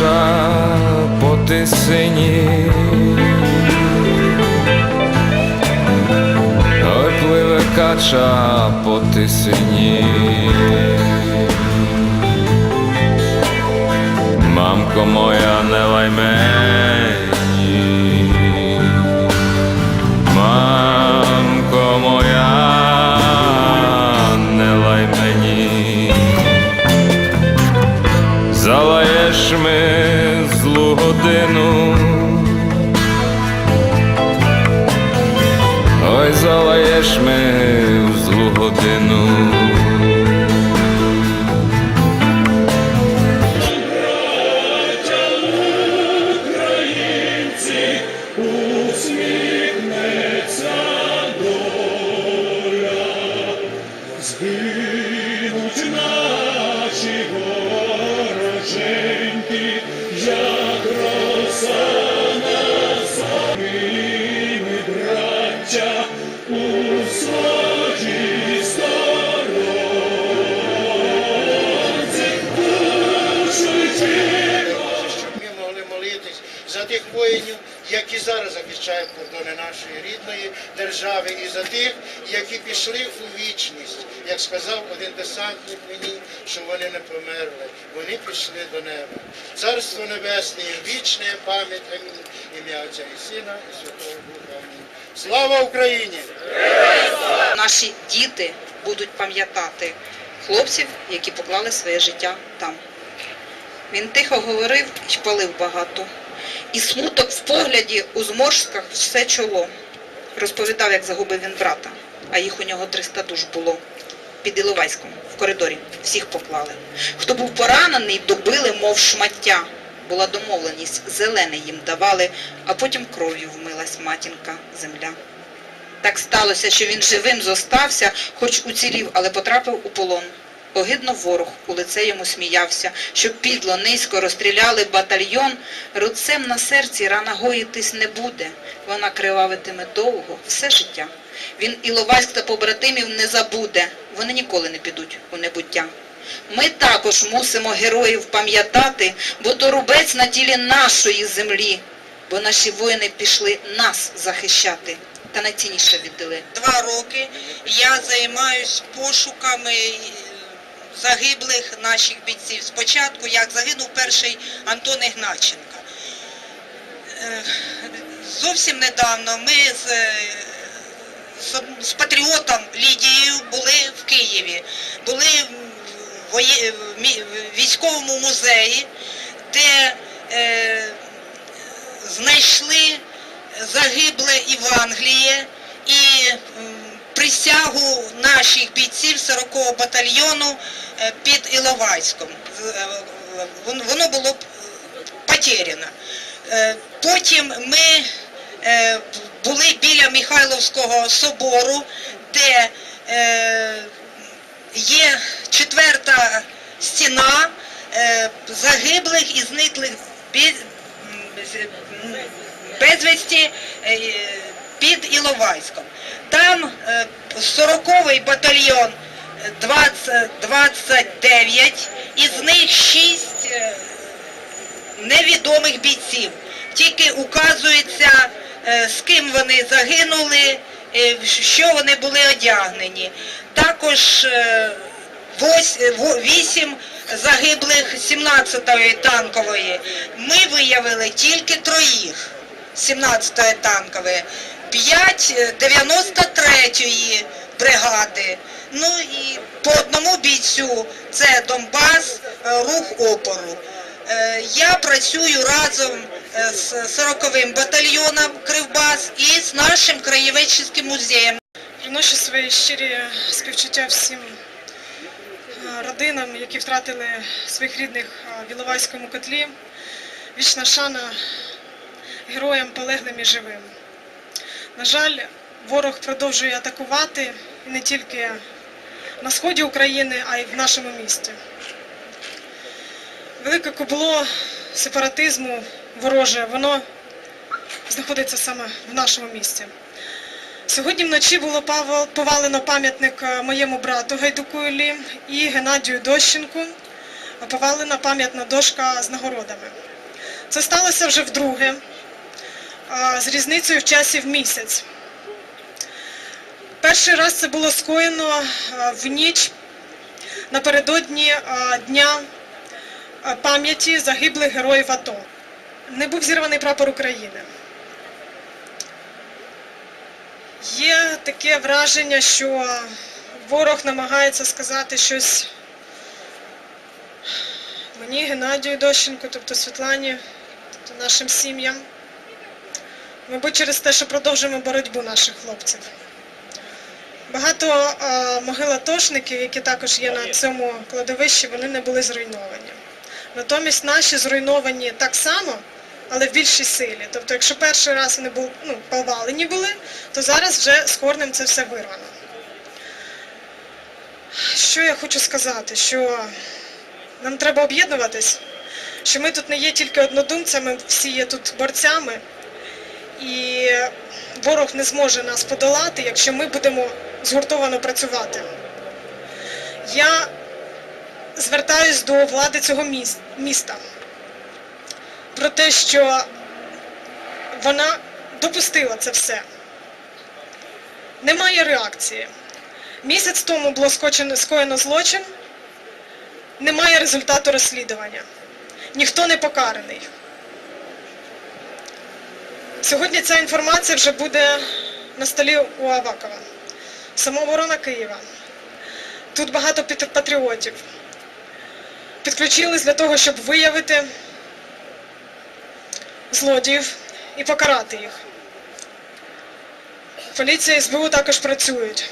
кача по тисині. Ой, пливе кача по тисині. Мамко моя, не лай мені. Вороженьки, як роса на самими браття у своїй сторонці. Душу щоб ми могли молитись за тих воїнів, які зараз захищають кордони нашої рідної держави, і за тих, які пішли у вічність. Як сказав один десантник мені, що вони не померли, вони пішли до неба. Царство Небесне, їм вічна пам'ять. Ім'я Отця і Сина, і Святого Духа. Слава Україні! наші діти будуть пам'ятати хлопців, які поклали своє життя там. Він тихо говорив і палив багато. І смуток в погляді у зморшках все чоло. Розповідав, як загубив він брата, а їх у нього 300 душ було. Під Іловайськом, в коридорі, всіх поклали. Хто був поранений, добили, мов шмаття. Була домовленість, зелене їм давали, а потім кров'ю вмилась матінка земля. Так сталося, що він живим зостався, хоч уцілів, але потрапив у полон. Огидно ворог у лице йому сміявся, що підло низько розстріляли батальйон. Руцем на серці рана гоїтись не буде. Вона кривавитиме довго, все життя. Він Іловайськ та побратимів не забуде. Вони ніколи не підуть у небуття. Ми також мусимо героїв пам'ятати, бо то рубець на тілі нашої землі, бо наші воїни пішли нас захищати та найцінніше віддали. два роки я займаюсь пошуками загиблих наших бійців. Спочатку, як загинув перший Антон Ігначенко. Е, Зовсім недавно ми з, е, з, з патріотом Лідією були в Києві, були в військовому музеї, де е, знайшли загибле Євангеліє і м, присягу наших бійців 40-го батальйону е, під Іловайськом. Е, вон- Воно було потеряно. Е, Потім ми е, були біля Михайловського собору, де е, є четверта стіна е, загиблих і зниклих безвісті е, під Іловайськом. Там е, 40-й батальйон е, 20, 29, із них 6 невідомих бійців. Тільки указується, е, з ким вони загинули, е, що вони були одягнені. Також е, е, вісім загиблих 17-ї танкової. Ми виявили тільки троїх 17-ї танкової, 5 93-ї бригади. Ну і по одному бійцю це Донбас, е, рух опору. Е, Я працюю разом е, з 40-м батальйоном Кривбас і з нашим краєведчим музеєм. Приношу свої щирі співчуття всім е, родинам, які втратили своїх рідних е, в Іловайському котлі. Вічна шана героям полеглим і живим. На жаль, ворог продовжує атакувати і не тільки на сході України, а й в нашому місті. Велике кубло сепаратизму вороже, воно знаходиться саме в нашому місті. Сьогодні вночі було повалено пам'ятник е, моєму брату Гайдуку Іллі і Геннадію Дощенку. Повалена пам'ятна дошка з нагородами. Це сталося вже вдруге, з різницею в часі в місяць. Перший раз це було скоєно в ніч напередодні Дня пам'яті загиблих героїв АТО. Не був зірваний прапор України. Є таке враження, що ворог намагається сказати щось мені, Геннадію Дощенку, тобто Світлані, тобто нашим сім'ям. Мабуть, через те, що продовжуємо боротьбу наших хлопців. Багато е, могил атошників, які також є на цьому кладовищі, вони не були зруйновані. Натомість наші зруйновані так само, але в більшій силі. Тобто, якщо перший раз вони були ну, повалені були, то зараз вже з корнем це все вирвано. Що я хочу сказати? Що нам треба об'єднуватись, що ми тут не є тільки однодумцями, всі є тут борцями, і ворог не зможе нас подолати, якщо ми будемо згуртовано працювати. Я звертаюсь до влади цього міста про те, що вона допустила це все. Немає реакції. Місяць тому було скоєно злочин, немає результату розслідування. Ніхто не покараний. Сьогодні ця інформація вже буде на столі у Авакова. Самооборона Києва. Тут багато патріотів. Підключились для того, щоб виявити злодіїв і покарати їх. Поліція і СБУ також працюють.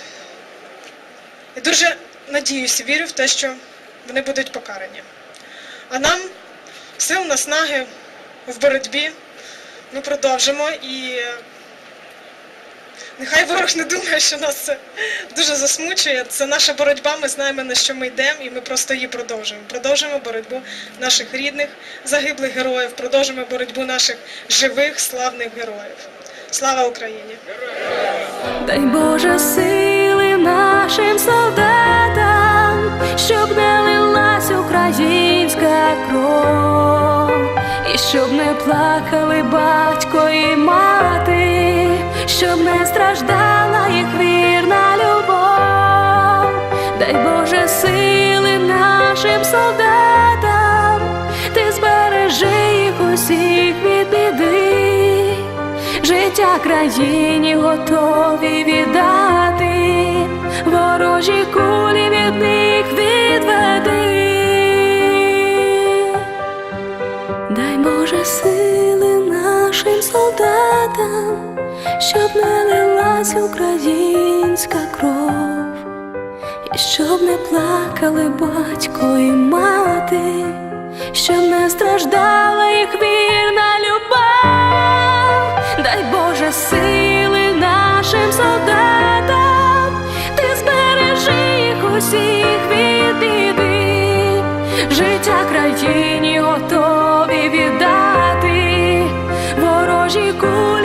І дуже надіюся, вірю в те, що вони будуть покарані. А нам сил, наснаги в боротьбі ми продовжимо і нехай ворог не думає, що нас це дуже засмучує. Це наша боротьба, ми знаємо, на що ми йдемо, і ми просто її продовжуємо. Продовжуємо боротьбу наших рідних, загиблих героїв, продовжуємо боротьбу наших живих, славних героїв. Слава Україні! Дай Боже сили нашим солдатам, щоб не лилась українська кров, і щоб не плакали батько і мати, щоб не страждала їх вірна любов. Дай Боже сили нашим солдатам, ти збережи їх усіх від біди життя країні готові віддати, ворожі кулі від них відведи. Дай Боже сили нашим солдатам, щоб не лилась українська кров, і щоб не плакали батько і мати, щоб не страждала їх вірна любов. Дай Боже сили нашим солдатам, ти збережи їх усіх від біди, життя країні готові віддати, ворожі кулі